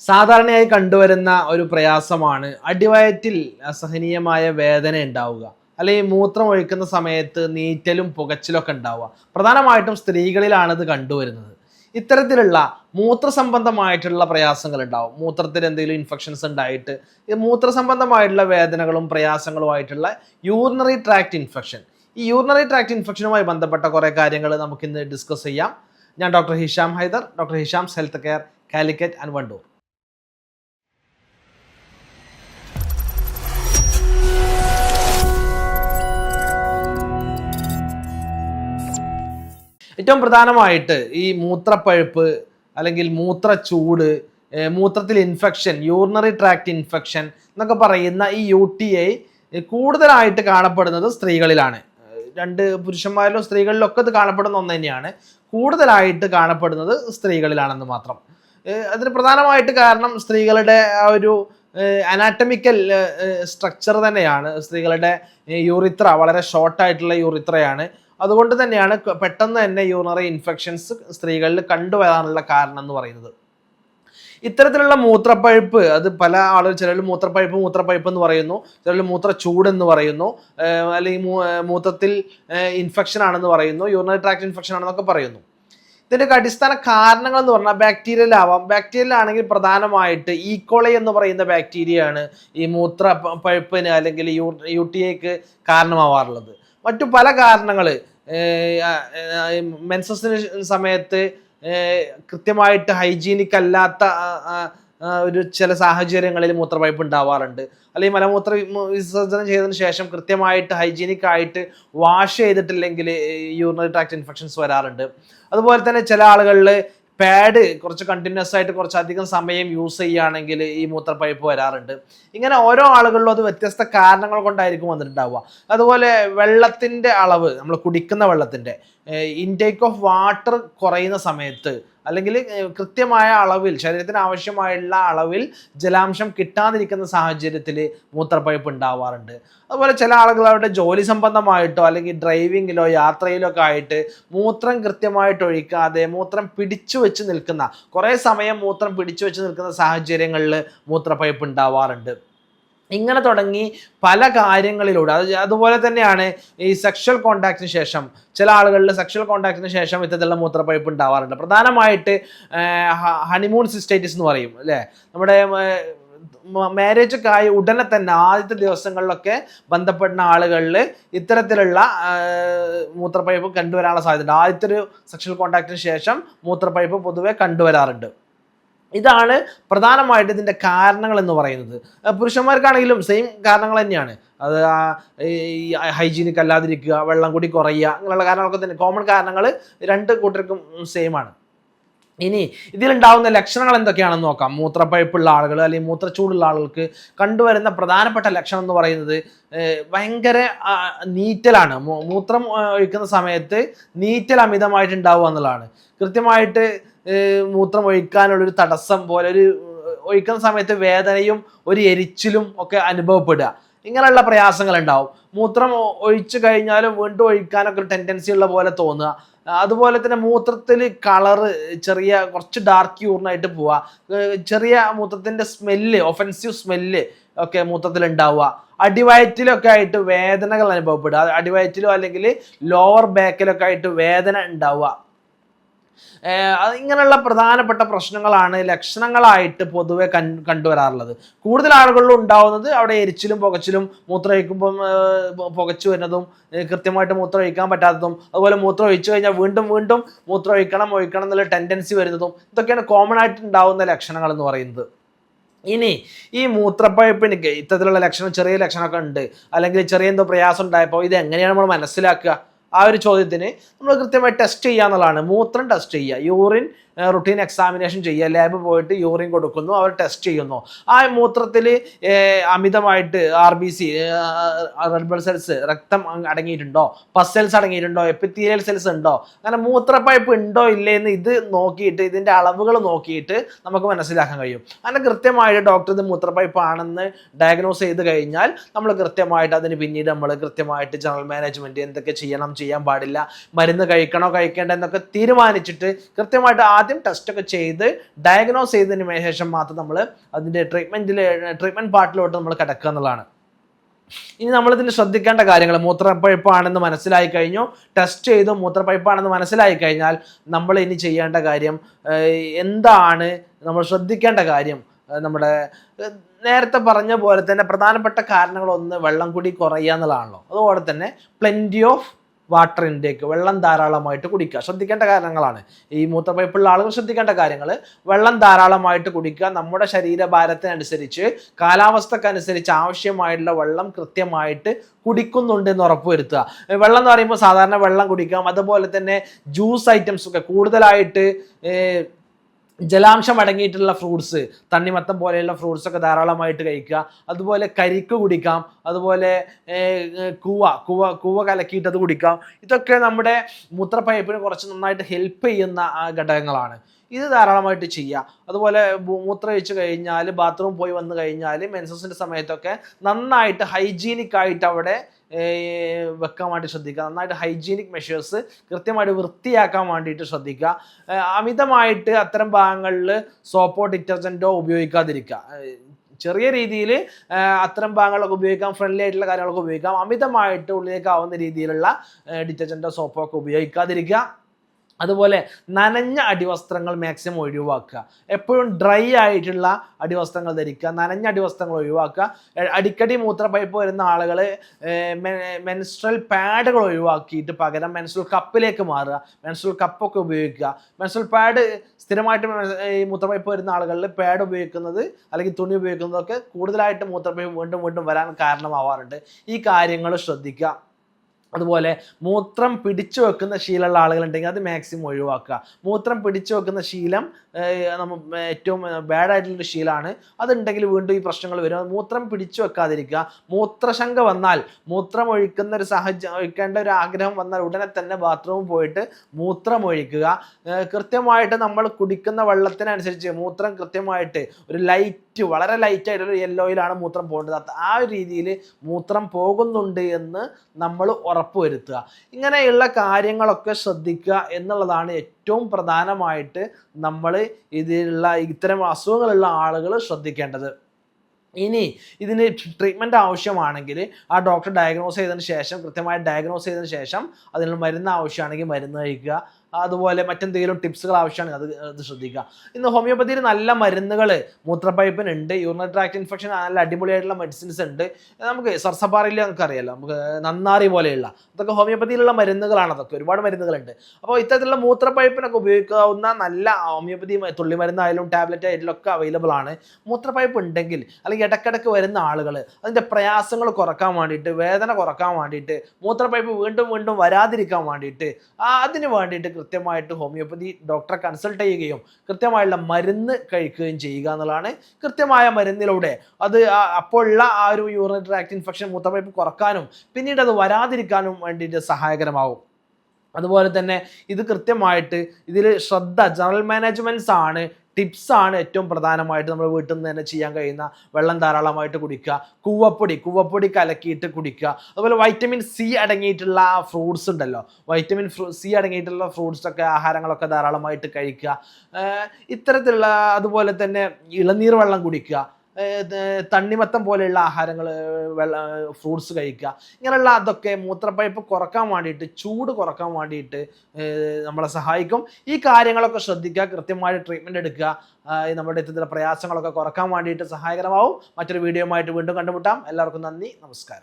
സാധാരണയായി കണ്ടുവരുന്ന ഒരു പ്രയാസമാണ് അടിവയറ്റിൽ അസഹനീയമായ വേദന ഉണ്ടാവുക. അല്ലെങ്കിൽ മൂത്രം ഒഴിക്കുന്ന സമയത്ത് നീറ്റലും പുകച്ചിലൊക്കെ ഉണ്ടാവുക. പ്രധാനമായിട്ടും സ്ത്രീകളിലാണ് ഇത് കണ്ടുവരുന്നത്. ഇത്തരത്തിലുള്ള മൂത്രസംബന്ധമായിട്ടുള്ള പ്രയാസങ്ങൾ ഉണ്ടാവും മൂത്രത്തിൽ എന്തെങ്കിലും ഇൻഫെക്ഷൻസ് ഉണ്ടായിട്ട് ഈ മൂത്ര സംബന്ധമായിട്ടുള്ള വേദനകളും പ്രയാസങ്ങളുമായിട്ടുള്ള യൂറിനറി ട്രാക്ട് ഇൻഫെക്ഷൻ ഈ യൂറിനറി ട്രാക്ട് ഇൻഫെക്ഷനുമായി ബന്ധപ്പെട്ട കുറേ കാര്യങ്ങൾ നമുക്കിന്ന് ഡിസ്കസ് ചെയ്യാം. ഞാൻ doctor Hisham Haidar doctor Hisham's health care Calicut and Wandoor. ഏറ്റവും പ്രധാനമായിട്ട് ഈ മൂത്രപ്പഴുപ്പ് അല്ലെങ്കിൽ മൂത്രച്ചൂട് മൂത്രത്തിൽ ഇൻഫെക്ഷൻ യൂറിനറി ട്രാക്ട് ഇൻഫെക്ഷൻ എന്നൊക്കെ പറയുന്ന ഈ യു ടി ഐ കൂടുതലായിട്ട് കാണപ്പെടുന്നത് സ്ത്രീകളിലാണ്. രണ്ട് പുരുഷന്മാരിലും സ്ത്രീകളിലും ഒക്കെ ഇത് കാണപ്പെടുന്ന ഒന്ന് തന്നെയാണ്. കൂടുതലായിട്ട് കാണപ്പെടുന്നത് സ്ത്രീകളിലാണെന്ന് മാത്രം. അതിന് പ്രധാനമായിട്ട് കാരണം സ്ത്രീകളുടെ ആ ഒരു അനാറ്റമിക്കൽ സ്ട്രക്ചർ തന്നെയാണ്. സ്ത്രീകളുടെ യൂറിത്ര വളരെ ഷോർട്ടായിട്ടുള്ള യൂറിത്രയാണ് അതുകൊണ്ട് തന്നെയാണ് പെട്ടെന്ന് തന്നെ യൂറിനറി ഇൻഫെക്ഷൻസ് സ്ത്രീകളിൽ കണ്ടുവരാനുള്ള കാരണം എന്ന് പറയുന്നത്. ഇത്തരത്തിലുള്ള മൂത്രപ്പഴുപ്പ് അത് പല ആളുകൾ ചിലർ മൂത്രപ്പഴുപ്പ് മൂത്രപ്പഴുപ്പ് എന്ന് പറയുന്നു. ചിലർ മൂത്രച്ചൂട് എന്ന് പറയുന്നു. അല്ലെങ്കിൽ മൂത്രത്തിൽ ഇൻഫെക്ഷൻ ആണെന്ന് പറയുന്നു. യൂറിനറി ട്രാക്ട് ഇൻഫെക്ഷൻ ആണെന്നൊക്കെ പറയുന്നു. ഇതിന്റെയൊക്കെ അടിസ്ഥാന കാരണങ്ങൾ എന്ന് പറഞ്ഞാൽ ബാക്ടീരിയൽ ആവാം ബാക്ടീരിയൽ ആണെങ്കിൽ പ്രധാനമായിട്ട് ഈക്കോളി എന്ന് പറയുന്ന ബാക്ടീരിയയാണ് ഈ മൂത്ര പഴുപ്പിന് അല്ലെങ്കിൽ യു യു ടി ഐക്ക് കാരണമാവാറുള്ളത്. മറ്റു പല കാരണങ്ങൾ മെൻസസിന് സമയത്ത് കൃത്യമായിട്ട് ഹൈജീനിക് അല്ലാത്ത ഒരു ചില സാഹചര്യങ്ങളിൽ മൂത്രപൈപ്പ് ഉണ്ടാവാറുണ്ട്. അല്ലെങ്കിൽ മലമൂത്ര വിസർജനം ചെയ്തതിന് ശേഷം കൃത്യമായിട്ട് ഹൈജീനിക് ആയിട്ട് വാഷ് ചെയ്തിട്ടില്ലെങ്കിൽ യൂറിനറി ട്രാക്ട് ഇൻഫെക്ഷൻസ് വരാറുണ്ട്. അതുപോലെ തന്നെ ചില ആളുകളിൽ പാഡ് കുറച്ച് കണ്ടിന്യൂസ് ആയിട്ട് കുറച്ച് അധികം സമയം യൂസ് ചെയ്യുകയാണെങ്കിൽ ഈ മൂത്രപ്പൈപ്പ് വരാറുണ്ട്. ഇങ്ങനെ ഓരോ ആളുകളിലും അത് വ്യത്യസ്ത കാരണങ്ങൾ കൊണ്ടായിരിക്കും വന്നിട്ടുണ്ടാവുക. അതുപോലെ വെള്ളത്തിന്റെ അളവ് നമ്മൾ കുടിക്കുന്ന വെള്ളത്തിന്റെ ഇൻടേക്ക് ഓഫ് വാട്ടർ കുറയുന്ന സമയത്ത് അല്ലെങ്കിൽ കൃത്യമായ അളവിൽ ശരീരത്തിന് ആവശ്യമായുള്ള അളവിൽ ജലാംശം കിട്ടാതിരിക്കുന്ന സാഹചര്യത്തിൽ മൂത്രപ്പഴുപ്പ് ഉണ്ടാവാറുണ്ട്. അതുപോലെ ചില ആളുകൾ അവരുടെ ജോലി സംബന്ധമായിട്ടോ അല്ലെങ്കിൽ ഡ്രൈവിങ്ങിലോ യാത്രയിലോ ഒക്കെ ആയിട്ട് മൂത്രം കൃത്യമായിട്ട് ഒഴിക്കാതെ മൂത്രം പിടിച്ചു വെച്ച് നിൽക്കുന്ന കുറേ സമയം മൂത്രം പിടിച്ചു വെച്ച് നിൽക്കുന്ന സാഹചര്യങ്ങളിൽ മൂത്രപ്പഴുപ്പ് ഉണ്ടാവാറുണ്ട്. ഇങ്ങനെ തുടങ്ങി പല കാര്യങ്ങളിലൂടെ. അത് അതുപോലെ തന്നെയാണ് ഈ സെക്ഷൽ കോണ്ടാക്റ്റിന് ശേഷം ചില ആളുകളിൽ സെക്ഷൽ കോണ്ടാക്റ്റിന് ശേഷം ഇത്തരത്തിലുള്ള മൂത്രപ്പഴുപ്പ് ഉണ്ടാവാറുണ്ട്. പ്രധാനമായിട്ട് ഹണിമൂൺ സിസ്റ്റൈറ്റിസ് എന്ന് പറയും അല്ലേ? നമ്മുടെ മാരേജ് ഒക്കെ ആയി ഉടനെ തന്നെ ആദ്യത്തെ ദിവസങ്ങളിലൊക്കെ ബന്ധപ്പെടുന്ന ആളുകളിൽ ഇത്തരത്തിലുള്ള മൂത്രപ്പഴുപ്പ് കണ്ടുവരാനുള്ള സാധ്യതയുണ്ട്. ആദ്യത്തെ ഒരു സെക്ഷൽ കോണ്ടാക്റ്റിന് ശേഷം മൂത്രപ്പഴുപ്പ് പൊതുവെ കണ്ടുവരാറുണ്ട്. ഇതാണ് പ്രധാനമായിട്ട് ഇതിന്റെ കാരണങ്ങൾ എന്ന് പറയുന്നത്. പുരുഷന്മാർക്കാണെങ്കിലും സെയിം കാരണങ്ങൾ തന്നെയാണ്. അത് ഈ ഹൈജീനിക് അല്ലാതിരിക്കുക വെള്ളം കൂടി കുറയുക അങ്ങനെയുള്ള കാരണങ്ങളൊക്കെ തന്നെ കോമൺ കാരണങ്ങൾ രണ്ട് കൂട്ടർക്കും സെയിം ആണ്. ഇനി ഇതിലുണ്ടാവുന്ന ലക്ഷണങ്ങൾ എന്തൊക്കെയാണെന്ന് നോക്കാം. മൂത്രപ്പഴുപ്പുള്ള ആളുകൾ അല്ലെങ്കിൽ മൂത്രച്ചൂടുള്ള ആളുകൾക്ക് കണ്ടുവരുന്ന പ്രധാനപ്പെട്ട ലക്ഷണം എന്ന് പറയുന്നത് ഭയങ്കര നീറ്റലാണ്. മൂത്രം ഒഴിക്കുന്ന സമയത്ത് നീറ്റൽ അമിതമായിട്ട് ഉണ്ടാവുക എന്നുള്ളതാണ്. കൃത്യമായിട്ട് മൂത്രം ഒഴിക്കാനുള്ളൊരു തടസ്സം പോലെ ഒരു ഒഴിക്കുന്ന സമയത്ത് വേദനയും ഒരു എരിച്ചിലും ഒക്കെ അനുഭവപ്പെടുക. ഇങ്ങനെയുള്ള പ്രയാസങ്ങൾ ഉണ്ടാവും മൂത്രം ഒഴിച്ചു കഴിഞ്ഞാലും വീണ്ടും ഒഴിക്കാനൊക്കെ ഒരു ടെൻഡൻസി ഉള്ള പോലെ തോന്നുക. അതുപോലെ തന്നെ മൂത്രത്തിൽ കളറ് ചെറിയ കുറച്ച് ഡാർക്ക് യൂറിനായിട്ട് പോവുക. ചെറിയ മൂത്രത്തിന്റെ സ്മെല്ല് ഒഫൻസീവ് സ്മെല്ല് ഒക്കെ മൂത്രത്തിൽ ഉണ്ടാവുക അടിവയറ്റിലൊക്കെ ആയിട്ട് വേദനകൾ അനുഭവപ്പെടുക. അടിവയറ്റിലോ അല്ലെങ്കിൽ ലോവർ ബാക്കിലൊക്കെ ആയിട്ട് വേദന ഉണ്ടാവുക. ഇങ്ങനെയുള്ള പ്രധാനപ്പെട്ട പ്രശ്നങ്ങളാണ് ലക്ഷണങ്ങളായിട്ട് പൊതുവെ കൺ കണ്ടുവരാറുള്ളത്. കൂടുതൽ ആളുകളിലും ഉണ്ടാവുന്നത് അവിടെ എരിച്ചിലും പുകച്ചിലും മൂത്രമൊഴിക്കുമ്പം പുകച്ചു വരുന്നതും കൃത്യമായിട്ട് മൂത്രം ഒഴിക്കാൻ പറ്റാത്തതും അതുപോലെ മൂത്രം ഒഴിച്ചു കഴിഞ്ഞാൽ വീണ്ടും വീണ്ടും മൂത്രം ഒഴിക്കണം ഒഴിക്കണം എന്നുള്ള ടെൻഡൻസി വരുന്നതും ഇതൊക്കെയാണ് കോമൺ ആയിട്ട് ഉണ്ടാവുന്ന ലക്ഷണങ്ങൾ എന്ന് പറയുന്നത്. ഇനി ഈ മൂത്രപ്പഴുപ്പിന് ഇത്തരത്തിലുള്ള ലക്ഷണം ചെറിയ ലക്ഷണമൊക്കെ ഉണ്ട്. അല്ലെങ്കിൽ ചെറിയ എന്തോ പ്രയാസം ഉണ്ടായപ്പോൾ ഇത് എങ്ങനെയാണ് നമ്മൾ മനസ്സിലാക്കുക? ആ ഒരു ചോദ്യത്തിന് നമ്മൾ കൃത്യമായി ടെസ്റ്റ് ചെയ്യുക എന്നുള്ളതാണ്. മൂത്രം ടെസ്റ്റ് ചെയ്യുക. യൂറിൻ റുട്ടീൻ എക്സാമിനേഷൻ ചെയ്യുക. ലാബ് പോയിട്ട് യൂറിൻ കൊടുക്കുന്നു അവർ ടെസ്റ്റ് ചെയ്യുന്നു. ആ മൂത്രത്തിൽ അമിതമായിട്ട് R B C red blood cells രക്തം അടങ്ങിയിട്ടുണ്ടോ? പസ് സെൽസ് അടങ്ങിയിട്ടുണ്ടോ? എപ്പിത്തീരിയൽ സെൽസ് ഉണ്ടോ? അങ്ങനെ മൂത്രപ്പൈപ്പ് ഉണ്ടോ ഇല്ലേ എന്ന് ഇത് നോക്കിയിട്ട് ഇതിന്റെ അളവുകൾ നോക്കിയിട്ട് നമുക്ക് മനസ്സിലാക്കാൻ കഴിയും. അങ്ങനെ കൃത്യമായിട്ട് ഡോക്ടർ ഇത് മൂത്രപ്പൈപ്പ് ആണെന്ന് ഡയഗ്നോസ് ചെയ്ത് കഴിഞ്ഞാൽ നമ്മൾ കൃത്യമായിട്ട് അതിന് പിന്നീട് നമ്മൾ കൃത്യമായിട്ട് ജനറൽ മാനേജ്മെന്റ് എന്തൊക്കെ ചെയ്യണം ചെയ്യാൻ പാടില്ല മരുന്ന് കഴിക്കണോ കഴിക്കേണ്ട എന്നൊക്കെ തീരുമാനിച്ചിട്ട് കൃത്യമായിട്ട് ആദ്യം ആദ്യം ടെസ്റ്റ് ഒക്കെ ചെയ്ത് ഡയഗ്നോസ് ചെയ്തതിന് ശേഷം മാത്രം നമ്മൾ അതിന്റെ ട്രീറ്റ്മെന്റിൽ ട്രീറ്റ്മെന്റ് പാർട്ടിലോട്ട് നമ്മൾ കിടക്കുക എന്നുള്ളതാണ്. ഇനി നമ്മളിതിന് ശ്രദ്ധിക്കേണ്ട കാര്യങ്ങൾ മൂത്രപ്പഴുപ്പാണെന്ന് മനസ്സിലായി കഴിഞ്ഞു ടെസ്റ്റ് ചെയ്തു മൂത്രപ്പഴുപ്പാണെന്ന് മനസ്സിലായി കഴിഞ്ഞാൽ നമ്മൾ ഇനി ചെയ്യേണ്ട കാര്യം എന്താണ്? നമ്മൾ ശ്രദ്ധിക്കേണ്ട കാര്യം നമ്മുടെ നേരത്തെ പറഞ്ഞ പോലെ തന്നെ പ്രധാനപ്പെട്ട കാരണങ്ങളൊന്ന് വെള്ളം കൂടി കുറയുക എന്നുള്ളതാണല്ലോ. അതുപോലെ തന്നെ പ്ലെന്റി ഓഫ് വാട്ടർ ഇൻടേക്ക് വെള്ളം ധാരാളമായിട്ട് കുടിക്കുക. ശ്രദ്ധിക്കേണ്ട കാര്യങ്ങളാണ് ഈ മൂത്രപ്പൈപ്പുള്ള ആളുകൾ ശ്രദ്ധിക്കേണ്ട കാര്യങ്ങൾ വെള്ളം ധാരാളമായിട്ട് കുടിക്കുക. നമ്മുടെ ശരീരഭാരത്തിനനുസരിച്ച് കാലാവസ്ഥക്കനുസരിച്ച് ആവശ്യമായിട്ടുള്ള വെള്ളം കൃത്യമായിട്ട് കുടിക്കുന്നുണ്ട് എന്ന് ഉറപ്പുവരുത്തുക. വെള്ളം എന്ന് പറയുമ്പോൾ സാധാരണ വെള്ളം കുടിക്കാം. അതുപോലെ തന്നെ ജ്യൂസ് ഐറ്റംസ് ഒക്കെ കൂടുതലായിട്ട് ജലാംശം അടങ്ങിയിട്ടുള്ള ഫ്രൂട്ട്സ് തണ്ണിമത്തം പോലെയുള്ള ഫ്രൂട്ട്സ് ഒക്കെ ധാരാളമായിട്ട് കഴിക്കുക. അതുപോലെ കരിക്ക് കുടിക്കാം. അതുപോലെ കൂവ കൂവ കൂവ കലക്കിയിട്ട് അത് കുടിക്കാം. ഇതൊക്കെ നമ്മുടെ മൂത്രപ്പയപ്പിന് കുറച്ച് നന്നായിട്ട് ഹെൽപ്പ് ചെയ്യുന്ന ഘടകങ്ങളാണ്. ഇത് ധാരാളമായിട്ട് ചെയ്യുക. അതുപോലെ മൂത്രമൊഴിച്ച് കഴിഞ്ഞാൽ ബാത്റൂം പോയി വന്നു കഴിഞ്ഞാൽ മെൻസസിന്റെ സമയത്തൊക്കെ നന്നായിട്ട് ഹൈജീനിക് ആയിട്ട് അവിടെ വെക്കാൻ വേണ്ടി ശ്രദ്ധിക്കുക. നന്നായിട്ട് ഹൈജീനിക് മെഷേഴ്സ് കൃത്യമായിട്ട് വൃത്തിയാക്കാൻ വേണ്ടിയിട്ട് ശ്രദ്ധിക്കുക. അമിതമായിട്ട് അത്തരം ഭാഗങ്ങളിൽ സോപ്പോ ഡിറ്റർജന്റോ ഉപയോഗിക്കാതിരിക്കുക. ചെറിയ രീതിയിൽ അത്തരം ഭാഗങ്ങളൊക്കെ ഉപയോഗിക്കാം ഫ്രണ്ട്ലി ആയിട്ടുള്ള കാര്യങ്ങളൊക്കെ ഉപയോഗിക്കാം. അമിതമായിട്ട് ഉള്ളിലേക്കാവുന്ന രീതിയിലുള്ള ഡിറ്റർജന്റോ സോപ്പോ ഒക്കെ ഉപയോഗിക്കാതിരിക്കുക. അതുപോലെ നനഞ്ഞ അടിവസ്ത്രങ്ങൾ മാക്സിമം ഒഴിവാക്കുക. എപ്പോഴും ഡ്രൈ ആയിട്ടുള്ള അടിവസ്ത്രങ്ങൾ ധരിക്കുക നനഞ്ഞ അടിവസ്ത്രങ്ങൾ ഒഴിവാക്കുക. അടിക്കടി മൂത്രപ്പൈപ്പ് വരുന്ന ആളുകൾ മെൻസ്ട്രൽ പാഡുകൾ ഒഴിവാക്കിയിട്ട് പകരം മെൻസ്ട്രൽ കപ്പിലേക്ക് മാറുക മെൻസ്ട്രൽ കപ്പൊക്കെ ഉപയോഗിക്കുക. മെൻസ്ട്രൽ പാഡ് സ്ഥിരമായിട്ട് ഈ മൂത്രപ്പൈപ്പ് വരുന്ന ആളുകളിൽ പാഡ് ഉപയോഗിക്കുന്നത് അല്ലെങ്കിൽ തുണി ഉപയോഗിക്കുന്നതൊക്കെ കൂടുതലായിട്ട് മൂത്രപ്പൈപ്പ് വീണ്ടും വീണ്ടും വരാൻ കാരണമാവാറുണ്ട്. ഈ കാര്യങ്ങൾ ശ്രദ്ധിക്കുക. അതുപോലെ മൂത്രം പിടിച്ചു വെക്കുന്ന ശീലമുള്ള ആളുകളുണ്ടെങ്കിൽ അത് മാക്സിമം ഒഴിവാക്കുക. മൂത്രം പിടിച്ചു വെക്കുന്ന ശീലം നമ്മ ഏറ്റവും ബാഡായിട്ടുള്ളൊരു ശീലമാണ്. അതുണ്ടെങ്കിൽ വീണ്ടും ഈ പ്രശ്നങ്ങൾ വരും. മൂത്രം പിടിച്ചു വെക്കാതിരിക്കുക. മൂത്രശങ്ക വന്നാൽ മൂത്രം ഒഴിക്കുന്ന ഒരു സാഹചര്യം ഒഴിക്കേണ്ട ഒരു ആഗ്രഹം വന്നാൽ ഉടനെ തന്നെ ബാത്റൂമിൽ പോയിട്ട് മൂത്രം ഒഴിക്കുക. കൃത്യമായിട്ട് നമ്മൾ കുടിക്കുന്ന വെള്ളത്തിനനുസരിച്ച് മൂത്രം കൃത്യമായിട്ട് ഒരു ലൈറ്റ് വളരെ ലൈറ്റ് ആയിട്ടുള്ള യെല്ലോയിലാണ് മൂത്രം പോകേണ്ടത്. ആ ഒരു രീതിയിൽ മൂത്രം പോകുന്നുണ്ട് എന്ന് നമ്മൾ ഉറപ്പുവരുത്തുക. ഇങ്ങനെയുള്ള കാര്യങ്ങളൊക്കെ ശ്രദ്ധിക്കുക എന്നുള്ളതാണ് ഏറ്റവും പ്രധാനമായിട്ട് നമ്മൾ ഇതിലുള്ള ഇത്തരം അസുഖങ്ങളുള്ള ആളുകൾ ശ്രദ്ധിക്കേണ്ടത്. ഇനി ഇതിന് ട്രീറ്റ്മെന്റ് ആവശ്യമാണെങ്കിൽ ആ ഡോക്ടർ ഡയഗ്നോസ് ചെയ്തതിന് ശേഷം കൃത്യമായി ഡയഗ്നോസ് ചെയ്തതിന് ശേഷം അതിനുള്ള മരുന്ന് ആവശ്യമാണെങ്കിൽ മരുന്ന് കഴിക്കുക. അതുപോലെ മറ്റെന്തെങ്കിലും ടിപ്സുകൾ ആവശ്യമാണെങ്കിൽ അത് അത് ശ്രദ്ധിക്കുക. ഇന്ന് ഹോമിയോപ്പതിയിൽ നല്ല മരുന്നുകൾ മൂത്രപ്പൈപ്പിനുണ്ട് യൂറിനറി ട്രാക്ട് ഇൻഫെക്ഷൻ നല്ല അടിപൊളിയായിട്ടുള്ള മെഡിസിൻസ് ഉണ്ട്. നമുക്ക് സർസപ്പാറയിൽ നമുക്ക് അറിയാലോ നമുക്ക് നന്നാറി പോലെയുള്ള അതൊക്കെ ഹോമിയോപ്പതിയിലുള്ള മരുന്നുകളാണ് അതൊക്കെ ഒരുപാട് മരുന്നുകളുണ്ട്. അപ്പോൾ ഇത്തരത്തിലുള്ള മൂത്രപ്പൈപ്പിനൊക്കെ ഉപയോഗിക്കാവുന്ന നല്ല ഹോമിയോപ്പതി തുള്ളി മരുന്നായാലും ടാബ്ലറ്റ് ആയാലും ഒക്കെ അവൈലബിൾ ആണ്. മൂത്രപ്പൈപ്പ് ഉണ്ടെങ്കിൽ അല്ലെങ്കിൽ ഇടക്കിടക്ക് വരുന്ന ആളുകൾ അതിന്റെ പ്രയാസങ്ങൾ കുറയ്ക്കാൻ വേണ്ടിയിട്ട് വേദന കുറയ്ക്കാൻ വേണ്ടിയിട്ട് മൂത്രപ്പൈപ്പ് വീണ്ടും വീണ്ടും വരാതിരിക്കാൻ വേണ്ടിയിട്ട് അതിന് വേണ്ടിയിട്ട് കൃത്യമായിട്ട് ഹോമിയോപ്പതി ഡോക്ടറെ കൺസൾട്ട് ചെയ്യുകയും കൃത്യമായുള്ള മരുന്ന് കഴിക്കുകയും ചെയ്യുക എന്നുള്ളതാണ് കൃത്യമായ മരുന്നിലൂടെ. അത് അപ്പോഴുള്ള ആ ഒരു യൂറിനറി ട്രാക്ട് ഇൻഫെക്ഷൻ മൂത്രപ്പൈപ്പ് കുറക്കാനും പിന്നീട് അത് വരാതിരിക്കാനും വേണ്ടിയിട്ട് സഹായകരമാവും. അതുപോലെ തന്നെ ഇത് കൃത്യമായിട്ട് ഇതിൽ ശ്രദ്ധ ജനറൽ മാനേജ്മെന്റ്സ് ആണ് ടിപ്സ് ആണ് ഏറ്റവും പ്രധാനമായിട്ട് നമ്മൾ വീട്ടിൽ നിന്ന് തന്നെ ചെയ്യാൻ കഴിയുന്ന വെള്ളം ധാരാളമായിട്ട് കുടിക്കുക കൂവപ്പൊടി കൂവപ്പൊടി കലക്കിയിട്ട് കുടിക്കുക. അതുപോലെ വൈറ്റമിൻ സി അടങ്ങിയിട്ടുള്ള ഫ്രൂട്ട്സ് ഉണ്ടല്ലോ. വൈറ്റമിൻ സി അടങ്ങിയിട്ടുള്ള ഫ്രൂട്ട്സൊക്കെ ആഹാരങ്ങളൊക്കെ ധാരാളമായിട്ട് കഴിക്കുക. ഇത്തരത്തിലുള്ള അതുപോലെ തന്നെ ഇളനീർ വെള്ളം കുടിക്കുക. തണ്ണിമത്തം പോലെയുള്ള ആഹാരങ്ങൾ വെള്ള ഫ്രൂട്ട്സ് കഴിക്കുക. ഇങ്ങനെയുള്ള അതൊക്കെ മൂത്രപ്പഴപ്പ് കുറയ്ക്കാൻ വേണ്ടിയിട്ട് ചൂട് കുറയ്ക്കാൻ വേണ്ടിയിട്ട് നമ്മളെ സഹായിക്കും. ഈ കാര്യങ്ങളൊക്കെ ശ്രദ്ധിക്കുക കൃത്യമായിട്ട് ട്രീറ്റ്മെന്റ് എടുക്കുക. നമ്മുടെ ഇത്തരത്തിലുള്ള പ്രയാസങ്ങളൊക്കെ കുറയ്ക്കാൻ വേണ്ടിയിട്ട് സഹായകരമാവും. മറ്റൊരു വീഡിയോ ആയിട്ട് വീണ്ടും കണ്ടുമുട്ടാം. എല്ലാവർക്കും നന്ദി നമസ്കാരം.